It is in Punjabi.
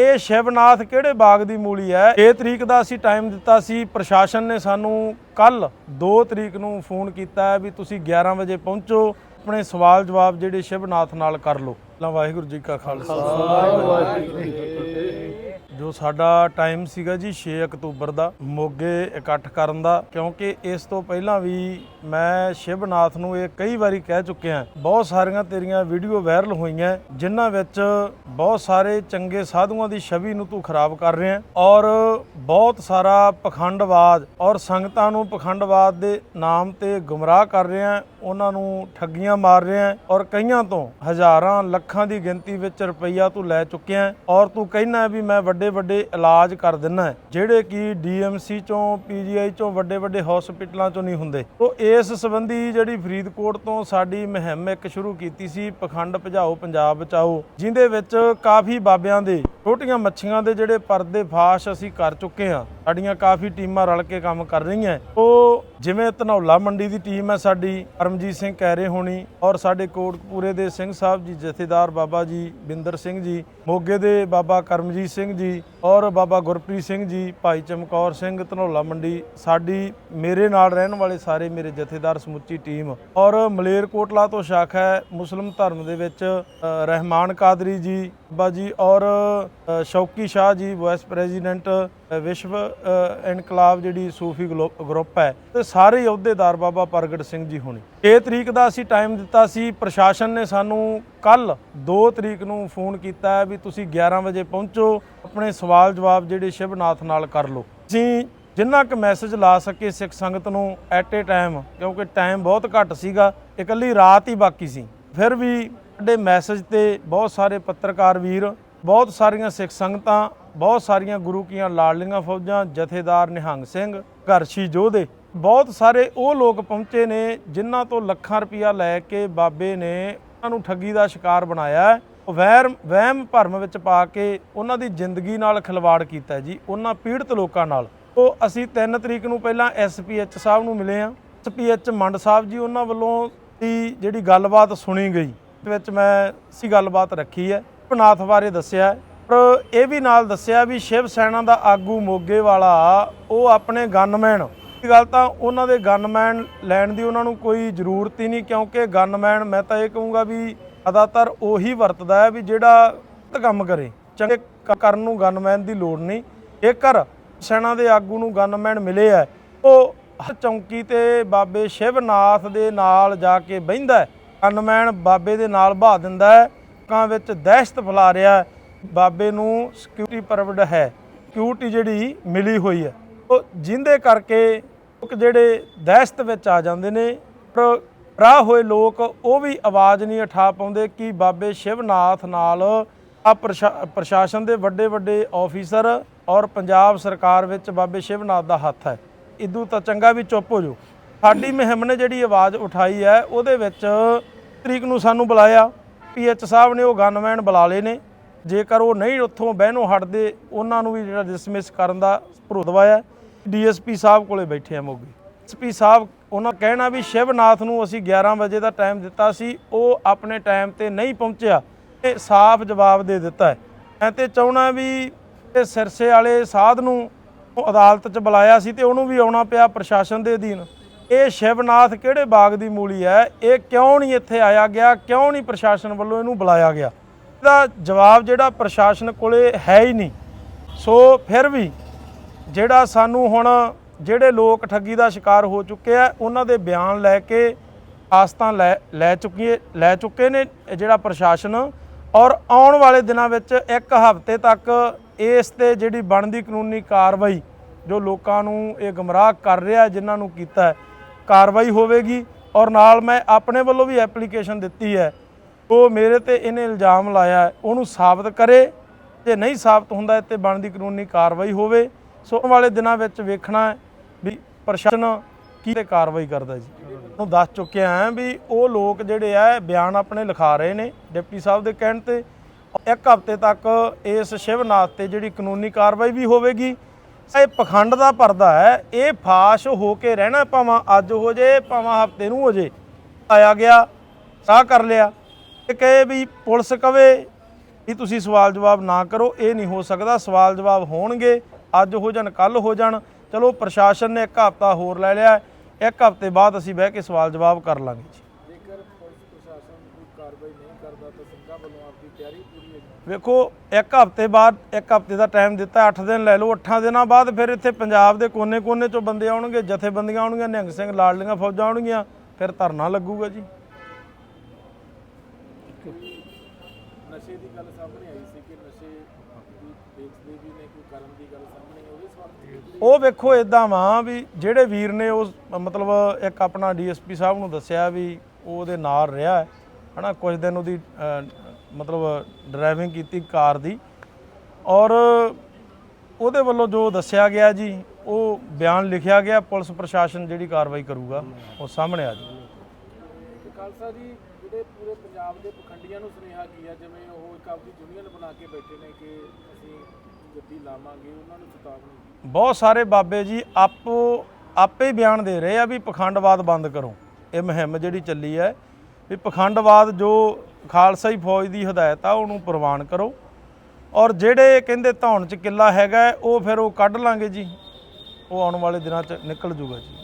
ਇਹ ਸ਼ਿਵਨਾਥ ਕਿਹੜੇ ਬਾਗ ਦੀ ਮੂਲੀ ਹੈ? 6 ਤਰੀਕ ਦਾ ਅਸੀਂ ਟਾਈਮ ਦਿੱਤਾ ਸੀ। ਪ੍ਰਸ਼ਾਸਨ ਨੇ ਸਾਨੂੰ ਕੱਲ 2 ਤਰੀਕ ਨੂੰ ਫੋਨ ਕੀਤਾ ਵੀ ਤੁਸੀਂ 11 ਵਜੇ ਪਹੁੰਚੋ। ਆਪਣੇ ਸਵਾਲ ਜਵਾਬ ਜਿਹੜੇ ਸ਼ਿਵਨਾਥ ਨਾਲ ਕਰ ਲਓ। ਵਾਹਿਗੁਰੂ ਜੀ ਕਾ ਖਾਲਸਾ। ਜੋ ਜੋ ਸਾਡਾ ਟਾਈਮ ਸੀਗਾ ਜੀ 6 ਅਕਤੂਬਰ ਦਾ, ਮੋਗੇ ਇਕੱਠ ਕਰਨ ਦਾ, ਕਿਉਂਕਿ ਇਸ ਤੋਂ ਪਹਿਲਾਂ ਵੀ ਮੈਂ ਸ਼ਿਵਨਾਥ ਨੂੰ ਇਹ ਕਈ ਵਾਰੀ ਕਹਿ ਚੁੱਕਿਆ ਬਹੁਤ ਸਾਰੀਆਂ ਤੇਰੀਆਂ ਵੀਡੀਓ ਵਾਇਰਲ ਹੋਈਆਂ, ਜਿਨ੍ਹਾਂ ਵਿੱਚ ਬਹੁਤ ਸਾਰੇ ਚੰਗੇ ਸਾਧੂਆਂ ਦੀ ਛਵੀ ਨੂੰ ਤੂੰ ਖਰਾਬ ਕਰ ਰਿਹਾ ਔਰ ਬਹੁਤ ਸਾਰਾ ਪਖੰਡਵਾਦ ਔਰ ਸੰਗਤਾਂ ਨੂੰ ਪਖੰਡਵਾਦ ਦੇ ਨਾਮ ਤੇ ਗੁੰਮਰਾਹ ਕਰ ਰਿਹਾ ਉਹਨਾਂ ਨੂੰ ਠੱਗੀਆਂ ਮਾਰ ਰਿਹਾ ਔਰ ਕਈਆਂ ਤੋਂ ਹਜ਼ਾਰਾਂ, ਲੱਖਾਂ ਦੀ ਗਿਣਤੀ ਵਿੱਚ ਰੁਪਈਆ ਤੂੰ ਲੈ ਚੁੱਕਿਆ ਔਰ ਤੂੰ ਕਹਿਣਾ ਵੀ ਮੈਂ ਵੱਡੇ ਵੱਡੇ ਇਲਾਜ ਕਰ ਦਿੰਨਾ ਜਿਹੜੇ ਕਿ ਡੀਐਮਸੀ ਚੋਂ ਪੀਜੀਆਈ ਚੋਂ ਵੱਡੇ ਵੱਡੇ ਹਸਪੀਟਲਾਂ ਚੋਂ ਨਹੀਂ ਹੁੰਦੇ। ਤੋਂ ਇਸ ਸੰਬੰਧੀ ਜਿਹੜੀ ਫਰੀਦਕੋਟ ਤੋਂ ਸਾਡੀ ਮੁਹਿੰਮ ਇੱਕ ਸ਼ੁਰੂ ਕੀਤੀ ਸੀ, ਪਖੰਡ ਭਜਾਓ ਪੰਜਾਬ ਬਚਾਓ, ਜਿੰਦੇ ਵਿੱਚ ਕਾਫੀ ਬਾਬਿਆਂ ਦੇ, ਛੋਟੀਆਂ ਮੱਛੀਆਂ ਦੇ ਜਿਹੜੇ ਪਰਦੇ ਫਾਸ਼ ਅਸੀਂ ਕਰ ਚੁੱਕੇ ਹਾਂ। ਸਾਡੀਆਂ ਕਾਫੀ ਟੀਮਾਂ ਰਲ ਕੇ ਕੰਮ ਕਰ ਰਹੀਆਂ। ਉਹ ਜਿਵੇਂ ਧਨੌਲਾ ਮੰਡੀ ਦੀ ਟੀਮ ਹੈ ਸਾਡੀ, ਪਰਮਜੀਤ ਸਿੰਘ ਕੈਰੇ ਹੋਣੀ ਔਰ ਸਾਡੇ ਕੋਟਕਪੂਰੇ ਦੇ ਸਿੰਘ ਸਾਹਿਬ ਜੀ, ਜਥੇਦਾਰ ਬਾਬਾ ਜੀ, ਬਿੰਦਰ ਸਿੰਘ ਜੀ, ਮੋਗੇ ਦੇ ਬਾਬਾ ਕਰਮਜੀਤ ਸਿੰਘ ਜੀ ਔਰ ਬਾਬਾ ਗੁਰਪ੍ਰੀਤ ਸਿੰਘ ਜੀ, ਭਾਈ ਚਮਕੌਰ ਸਿੰਘ, ਧਨੌਲਾ ਮੰਡੀ, ਸਾਡੀ, ਮੇਰੇ ਨਾਲ ਰਹਿਣ ਵਾਲੇ ਸਾਰੇ ਮੇਰੇ ਜਥੇਦਾਰ ਸਮੁੱਚੀ ਟੀਮ ਔਰ ਮਲੇਰਕੋਟਲਾ ਤੋਂ ਸ਼ਾਖਾ ਹੈ, ਮੁਸਲਮ ਧਰਮ ਦੇ ਵਿੱਚ ਰਹਿਮਾਨ ਕਾਦਰੀ ਜੀ, ਬਾਬਾ ਜੀ ਔਰ ਸ਼ੌਕੀ ਸ਼ਾਹ ਜੀ, ਵਾਈਸ ਪ੍ਰੈਜ਼ੀਡੈਂਟ ਵਿਸ਼ਵ ਇਨਕਲਾਬ ਜਿਹੜੀ ਸੂਫੀ ਗਲੋ- ਗਰੁੱਪ ਹੈ, ਤੇ ਸਾਰੇ ਅਹੁਦੇਦਾਰ ਬਾਬਾ ਪ੍ਰਗਟ ਸਿੰਘ ਜੀ ਹੋਣੀ। 6 ਤਰੀਕ ਦਾ ਅਸੀਂ ਟਾਈਮ ਦਿੱਤਾ ਸੀ, ਪ੍ਰਸ਼ਾਸਨ ਨੇ ਸਾਨੂੰ ਕੱਲ 2 ਤਰੀਕ ਨੂੰ ਫੋਨ ਕੀਤਾ ਵੀ ਤੁਸੀਂ 11 ਵਜੇ ਪਹੁੰਚੋ, ਆਪਣੇ ਸਵਾਲ ਜਵਾਬ ਜਿਹੜੇ ਸ਼ਿਵਨਾਥ ਨਾਲ ਕਰ ਲਓ। ਅਸੀਂ ਜਿੰਨਾ ਕੁ ਮੈਸੇਜ ਲਾ ਸਕੇ ਸਿੱਖ ਸੰਗਤ ਨੂੰ ਐਟ ਏ ਟਾਈਮ ਕਿਉਂਕਿ ਟਾਈਮ ਬਹੁਤ ਘੱਟ ਸੀਗਾ, ਇਕੱਲੀ ਰਾਤ ਹੀ ਬਾਕੀ ਸੀ। ਫਿਰ ਵੀ ਸਾਡੇ ਮੈਸੇਜ ਤੇ ਬਹੁਤ ਸਾਰੇ ਪੱਤਰਕਾਰ ਵੀਰ, ਬਹੁਤ ਸਾਰੀਆਂ ਸਿੱਖ ਸੰਗਤਾਂ ਬਹੁਤ ਸਾਰੀਆਂ ਗੁਰੂ ਕੀਆਂ ਲਾਡਲੀਆਂ ਫੌਜਾਂ, ਜਥੇਦਾਰ ਨਿਹੰਗ ਸਿੰਘ ਘਰਸ਼ੀ ਯੋਧੇ ਬਹੁਤ ਸਾਰੇ ਉਹ ਲੋਕ ਪਹੁੰਚੇ ਨੇ ਜਿਨ੍ਹਾਂ ਤੋਂ ਲੱਖਾਂ ਰੁਪਇਆ ਲੈ ਕੇ ਬਾਬੇ ਨੇ ਉਹਨਾਂ ਨੂੰ ਠੱਗੀ ਦਾ ਸ਼ਿਕਾਰ ਬਣਾਇਆ ਹੈ। ਵਹਿਮ ਭਰਮ ਵਿੱਚ ਪਾ ਕੇ ਉਹਨਾਂ ਦੀ ਜ਼ਿੰਦਗੀ ਨਾਲ ਖਿਲਵਾੜ ਕੀਤਾ ਜੀ, ਉਹਨਾਂ ਪੀੜਤ ਲੋਕਾਂ ਨਾਲ। ਉਹ ਅਸੀਂ 3 ਤਰੀਕ ਨੂੰ ਪਹਿਲਾਂ ਐਸਪੀਐਚ ਸਾਹਿਬ ਨੂੰ ਮਿਲੇ ਆ ਐਸਪੀਐਚ ਮੰਡ ਸਾਹਿਬ ਜੀ ਉਹਨਾਂ ਵੱਲੋਂ ਦੀ ਜਿਹੜੀ ਗੱਲਬਾਤ ਸੁਣੀ ਗਈ ਵਿੱਚ ਮੈਂ ਸੀ ਗੱਲਬਾਤ ਰੱਖੀ ਹੈ। ਭਨਾਥ ਬਾਰੇ ਦੱਸਿਆ ਪਰ ਇਹ ਵੀ ਨਾਲ ਦੱਸਿਆ ਵੀ ਸ਼ਿਵ ਸੈਨਾ ਦਾ ਆਗੂ ਮੋਗੇ ਵਾਲਾ, ਉਹ ਆਪਣੇ ਗਨਮੈਨ। ਇਹ ਗੱਲ ਤਾਂ ਉਹਨਾਂ ਦੇ ਗਨਮੈਨ ਲੈਣ ਦੀ ਉਹਨਾਂ ਨੂੰ ਕੋਈ ਜ਼ਰੂਰਤ ਹੀ ਨਹੀਂ, ਕਿਉਂਕਿ ਗਨਮੈਨ, ਮੈਂ ਤਾਂ ਇਹ ਕਹੂੰਗਾ ਵੀ ਜ਼ਿਆਦਾਤਰ ਉਹੀ ਵਰਤਦਾ ਹੈ ਵੀ ਜਿਹੜਾ ਕੰਮ ਕਰੇ। ਚੰਗੇ ਕਰਨ ਨੂੰ ਗਨਮੈਨ ਦੀ ਲੋੜ ਨਹੀਂ। ਜੇਕਰ ਸੈਨਾ ਦੇ ਆਗੂ ਨੂੰ ਗਨਮੈਨ ਮਿਲੇ ਆ ਉਹ ਚੌਂਕੀ ਤੇ ਬਾਬੇ ਸ਼ਿਵਨਾਥ ਦੇ ਨਾਲ ਜਾ ਕੇ ਬਹਿੰਦਾ ਹੈ। ਗਨਮੈਨ ਬਾਬੇ ਦੇ ਨਾਲ ਬਹਾ ਦਿੰਦਾ ਹੈ, ਲੋਕਾਂ ਵਿੱਚ ਦਹਿਸ਼ਤ ਫੈਲਾ ਰਿਹਾ ਹੈ। ਬਾਬੇ ਨੂੰ ਸਿਕਿਉਰਿਟੀ ਪਰਵਡ ਹੈ ਸਿਕਿਉਰਿਟੀ ਜਿਹੜੀ ਮਿਲੀ ਹੋਈ ਹੈ। ਉਹ ਜਿੰਦੇ ਕਰਕੇ ਲੋਕ ਜਿਹੜੇ ਦਹਿਸ਼ਤ ਵਿੱਚ ਆ ਜਾਂਦੇ ਨੇ, ਪਰ ਰਾਹ ਹੋਏ ਲੋਕ, ਉਹ ਵੀ ਆਵਾਜ਼ ਨਹੀਂ ਉਠਾ ਪਾਉਂਦੇ ਕਿ ਬਾਬੇ ਸ਼ਿਵਨਾਥ ਨਾਲ ਆ ਪ੍ਰਸ਼ਾਸਨ ਦੇ ਵੱਡੇ ਵੱਡੇ ਆਫੀਸਰ ਔਰ ਪੰਜਾਬ ਸਰਕਾਰ ਵਿੱਚ ਬਾਬੇ ਸ਼ਿਵਨਾਥ ਦਾ ਹੱਥ ਹੈ। ਇਦੋਂ ਤਾਂ ਚੰਗਾ ਵੀ ਚੁੱਪ ਹੋ ਜਾਓ। ਸਾਡੀ ਮੁਹਿੰਮ ਨੇ ਜਿਹੜੀ ਆਵਾਜ਼ ਉਠਾਈ ਹੈ, ਉਹਦੇ ਵਿੱਚ ਤਰੀਕ ਨੂੰ ਸਾਨੂੰ ਬੁਲਾਇਆ। ਪੀਐਚ ਸਾਹਿਬ ਨੇ ਉਹ ਗਨਮੈਨ ਬੁਲਾ ਲਏ ਨੇ। ਜੇਕਰ ਉਹ ਨਹੀਂ ਉੱਥੋਂ ਬਹਿਨੋਂ ਹਟਦੇ, ਉਹਨਾਂ ਨੂੰ ਵੀ ਜਿਹੜਾ ਡਿਸਮਿਸ ਕਰਨ ਦਾ ਭਰੋ ਦਵਾਇਆ ਡੀਐਸਪੀ ਸਾਹਿਬ ਕੋਲੇ ਬੈਠੇ ਆ ਮੋਗੇ। ਐਸਪੀ ਸਾਹਿਬ, ਉਹਨਾਂ ਕਹਿਣਾ ਵੀ ਸ਼ਿਵਨਾਥ ਨੂੰ ਅਸੀਂ 11 ਵਜੇ ਦਾ ਟਾਈਮ ਦਿੱਤਾ ਸੀ, ਉਹ ਆਪਣੇ ਟਾਈਮ ਤੇ ਨਹੀਂ ਪਹੁੰਚਿਆ ਇਹ ਸਾਫ਼ ਜਵਾਬ ਦੇ ਦਿੱਤਾ ਮੈਂ ਤੇ ਚਾਹਣਾ ਵੀ ਇਹ ਸਿਰਸੇ ਵਾਲੇ ਸਾਧ ਨੂੰ ਅਦਾਲਤ 'ਚ ਬੁਲਾਇਆ ਸੀ ਤੇ ਉਹਨੂੰ ਵੀ ਆਉਣਾ ਪਿਆ ਪ੍ਰਸ਼ਾਸਨ ਦੇ ਅਧੀਨ। ਇਹ ਸ਼ਿਵਨਾਥ ਕਿਹੜੇ ਬਾਗ ਦੀ ਮੂਲੀ ਹੈ? ਇਹ ਕਿਉਂ ਨਹੀਂ ਇੱਥੇ ਆਇਆ ਗਿਆ? ਕਿਉਂ ਨਹੀਂ ਪ੍ਰਸ਼ਾਸਨ ਵੱਲੋਂ ਇਹਨੂੰ ਬੁਲਾਇਆ ਗਿਆ? ਇਹਦਾ ਜਵਾਬ ਜਿਹੜਾ ਪ੍ਰਸ਼ਾਸਨ ਕੋਲੇ ਹੈ ਹੀ ਨਹੀਂ। ਸੋ ਫਿਰ ਵੀ ਜਿਹੜਾ ਸਾਨੂੰ ਹੁਣ ਜਿਹੜੇ ਲੋਕ ਠੱਗੀ ਦਾ ਸ਼ਿਕਾਰ ਹੋ ਚੁੱਕੇ ਆ, ਉਹਨਾਂ ਦੇ ਬਿਆਨ ਲੈ ਕੇ ਆਸਤਾਂ ਲੈ ਲੈ ਚੁੱਕੀ ਲੈ ਚੁੱਕੇ ਨੇ ਜਿਹੜਾ ਪ੍ਰਸ਼ਾਸਨ। ਔਰ ਆਉਣ ਵਾਲੇ ਦਿਨਾਂ ਵਿੱਚ ਇੱਕ ਹਫ਼ਤੇ ਤੱਕ ਇਸ ਤੇ ਜਿਹੜੀ ਬਣਦੀ ਕਾਨੂੰਨੀ ਕਾਰਵਾਈ ਜੋ ਲੋਕਾਂ ਨੂੰ ਇਹ ਗਮਰਾਹ ਕਰ ਰਿਹਾ, ਜਿਨ੍ਹਾਂ ਨੂੰ ਕੀਤਾ ਕਾਰਵਾਈ ਹੋਵੇਗੀ। ਔਰ ਨਾਲ ਮੈਂ ਆਪਣੇ ਵੱਲੋਂ ਵੀ ਐਪਲੀਕੇਸ਼ਨ ਦਿੱਤੀ ਹੈ ਉਹ ਮੇਰੇ ਤੇ ਇਹਨੇ ਇਲਜ਼ਾਮ ਲਾਇਆ ਉਹਨੂੰ ਸਾਬਤ ਕਰੇ। ਜੇ ਨਹੀਂ ਸਾਬਤ ਹੁੰਦਾ ਇਹ ਤੇ ਬਣਦੀ ਕਾਨੂੰਨੀ ਕਾਰਵਾਈ ਹੋਵੇ। ਸੋ ਆਉਣ ਵਾਲੇ ਦਿਨਾਂ ਵਿੱਚ ਵੇਖਣਾ ਵੀ ਪ੍ਰਸ਼ਾਸਨ ਕੀ ਤੇ ਕਾਰਵਾਈ ਕਰਦਾ ਜੀ। ਨੂੰ ਦੱਸ ਚੁੱਕਿਆ ਹਾਂ ਵੀ ਉਹ ਲੋਕ ਜਿਹੜੇ ਆ ਬਿਆਨ ਆਪਣੇ ਲਿਖਾ ਰਹੇ ਨੇ ਡਿਪਟੀ ਸਾਹਿਬ ਦੇ ਕਹਿਣ ਤੇ। ਇੱਕ ਹਫ਼ਤੇ ਤੱਕ ਇਸ ਸ਼ਿਵਨਾਥ ਤੇ ਜਿਹੜੀ ਕਾਨੂੰਨੀ ਕਾਰਵਾਈ ਵੀ ਹੋਵੇਗੀ, ਇਹ ਪਖੰਡ ਦਾ ਪਰਦਾ ਹੈ। ਇਹ ਫਾਸ਼ ਹੋ ਕੇ ਰਹਿਣਾ ਭਾਵੇਂ ਅੱਜ ਹੋ ਜੇ, ਭਾਵਾਂ ਹਫ਼ਤੇ ਨੂੰ ਹੋ ਜੇ। ਆਇਆ ਗਿਆ, ਸਾਹ ਕਰ ਲਿਆ। ਕਹੇ ਵੀ ਪੁਲਿਸ ਕਵੇ ਕੀ ਤੁਸੀਂ ਸਵਾਲ ਜਵਾਬ ਨਾ ਕਰੋ ਇਹ ਨਹੀਂ ਹੋ ਸਕਦਾ ਸਵਾਲ ਜਵਾਬ ਹੋਣਗੇ ਅੱਜ ਹੋ ਜਾਣ ਕੱਲ ਹੋ ਜਾਣ ਚਲੋ ਪ੍ਰਸ਼ਾਸਨ ਨੇ ਇੱਕ ਹਫ਼ਤਾ ਹੋਰ ਲੈ ਲਿਆ। ਇੱਕ ਹਫ਼ਤੇ ਬਾਅਦ ਅਸੀਂ ਬਹਿ ਕੇ ਸਵਾਲ ਜਵਾਬ ਕਰ ਲਾਂਗੇ ਜੀ ਜੇਕਰ ਪੁਲਿਸ ਪ੍ਰਸ਼ਾਸਨ ਕੋਈ ਕਾਰਵਾਈ ਨਹੀਂ ਕਰਦਾ ਤਾਂ ਸਿੰਘਾਂ ਵੱਲੋਂ ਆਪਦੀ ਤਿਆਰੀ ਪੂਰੀ ਹੈ ਜੀ। ਵੇਖੋ ਇੱਕ ਹਫ਼ਤੇ ਬਾਅਦ ਇੱਕ ਹਫ਼ਤੇ ਦਾ ਟਾਈਮ ਦਿੱਤਾ 8 ਦਿਨ ਲੈ ਲਓ 8 ਦਿਨਾਂ ਬਾਅਦ ਫਿਰ ਇੱਥੇ ਪੰਜਾਬ ਦੇ ਕੋਨੇ-ਕੋਨੇ ਚੋਂ ਬੰਦੇ ਆਉਣਗੇ ਜਥੇਬੰਦੀਆਂ ਆਉਣਗੀਆਂ ਨਿਹੰਗ ਸਿੰਘ ਲਾਡਲੀਆਂ ਫੌਜਾਂ ਆਉਣਗੀਆਂ ਫਿਰ ਧਰਨਾ ਲੱਗੂਗਾ ਜੀ ਨਸ਼ੇ ਦੀ ਗੱਲ ਸਾਹਮਣੇ ਆਈ ਸੀ ਕਿ ਨਸ਼ੇ ਦੀ ਵੇਚਦੇ ਵੀ ਨੇ ਕੋਈ ਕਰਨ ਦੀ ਗੱਲ ਸਾਹਮਣੇ ਉਹਦੇ ਸਵਾਲ ਉਹ ਵੇਖੋ ਇਦਾਂ ਵਾ ਵੀ ਜਿਹੜੇ ਵੀਰ ਨੇ ਉਸ ਮਤਲਬ ਇੱਕ ਆਪਣਾ ਡੀਐਸਪੀ ਸਾਹਿਬ ਨੂੰ ਦੱਸਿਆ ਵੀ ਉਹ ਉਹਦੇ ਨਾਲ ਰਿਹਾ ਹੈ ਹਨਾ ਕੁਝ ਦਿਨ ਉਹਦੀ ਮਤਲਬ ਡਰਾਈਵਿੰਗ ਕੀਤੀ ਕਾਰ ਦੀ ਔਰ ਉਹਦੇ ਵੱਲੋਂ ਜੋ ਦੱਸਿਆ ਗਿਆ ਜੀ ਉਹ ਬਿਆਨ ਲਿਖਿਆ ਗਿਆ ਪੁਲਿਸ ਪ੍ਰਸ਼ਾਸਨ ਜਿਹੜੀ ਕਾਰਵਾਈ ਕਰੂਗਾ ਉਹ ਸਾਹਮਣੇ ਆ ਜੀ ਖਾਲਸਾ ਜੀ ਜਿਹੜੇ ਪੂਰੇ ਪੰਜਾਬ ਦੇ ਪਖੰਡੀਆਂ ਨੂੰ ਸੁਨੇਹਾ ਕੀ ਜਿਵੇਂ ਉਹ ਇੱਕ ਆਪਦੀ ਯੂਨੀਅਨ ਬਣਾ ਕੇ ਬੈਠੇ ਨੇ ਕਿ ਅਸੀਂ ਗੱਡੀ ਲਾਵਾਂਗੇ, ਉਹਨਾਂ ਨੂੰ ਚੇਤਾਵਨੀ ਬਹੁਤ ਸਾਰੇ ਬਾਬੇ ਜੀ, ਆਪੋ ਆਪੇ ਹੀ ਬਿਆਨ ਦੇ ਰਹੇ ਆ ਵੀ ਪਖੰਡਵਾਦ ਬੰਦ ਕਰੋ। ਇਹ ਮੁਹਿੰਮ ਜਿਹੜੀ ਚੱਲੀ ਹੈ ਵੀ ਪਖੰਡਵਾਦ ਜੋ ਖਾਲਸਾਈ ਫੌਜ ਦੀ ਹਦਾਇਤ ਆ, ਉਹਨੂੰ ਪ੍ਰਵਾਨ ਕਰੋ। ਔਰ ਜਿਹੜੇ ਕਹਿੰਦੇ ਧੌਣ ਚ ਕਿੱਲਾ ਹੈਗਾ, ਉਹ ਫਿਰ ਉਹ ਕੱਢ ਲਾਂਗੇ ਜੀ। ਉਹ ਆਉਣ ਵਾਲੇ ਦਿਨਾਂ ਚ ਨਿਕਲ ਜੂਗਾ ਜੀ।